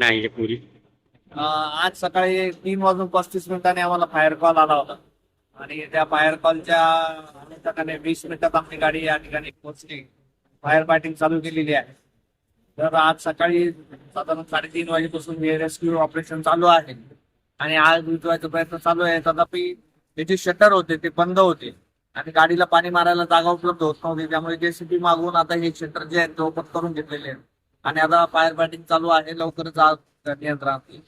नाही पुरी आज सकाळी तीन वाजून पस्तीस मिनिटांनी आम्हाला फायर कॉल आला होता. आणि त्या फायर कॉलच्या अनुषंगाने वीस मिनिटात आपली गाडी या ठिकाणी पोहोचली. फायर फायटिंग चालू केलेली आहे. तर आज सकाळी साधारण साडेतीन वाजेपासून हे रेस्क्यू ऑपरेशन चालू आहे. आणि आज विजवायचा प्रयत्न चालू आहे. तथापि त्याचे शटर होते ते बंद होते. आणि गाडीला पाणी मारायला जागा उपलब्ध होत नव्हती. त्यामुळे जेसीबी मागवून आता हे शटर जे आहेत ते ओपन करून घेतलेले आहेत. आणि आता फायर फायटिंग चालू आहे. लवकरच आज नियंत्रणात येईल.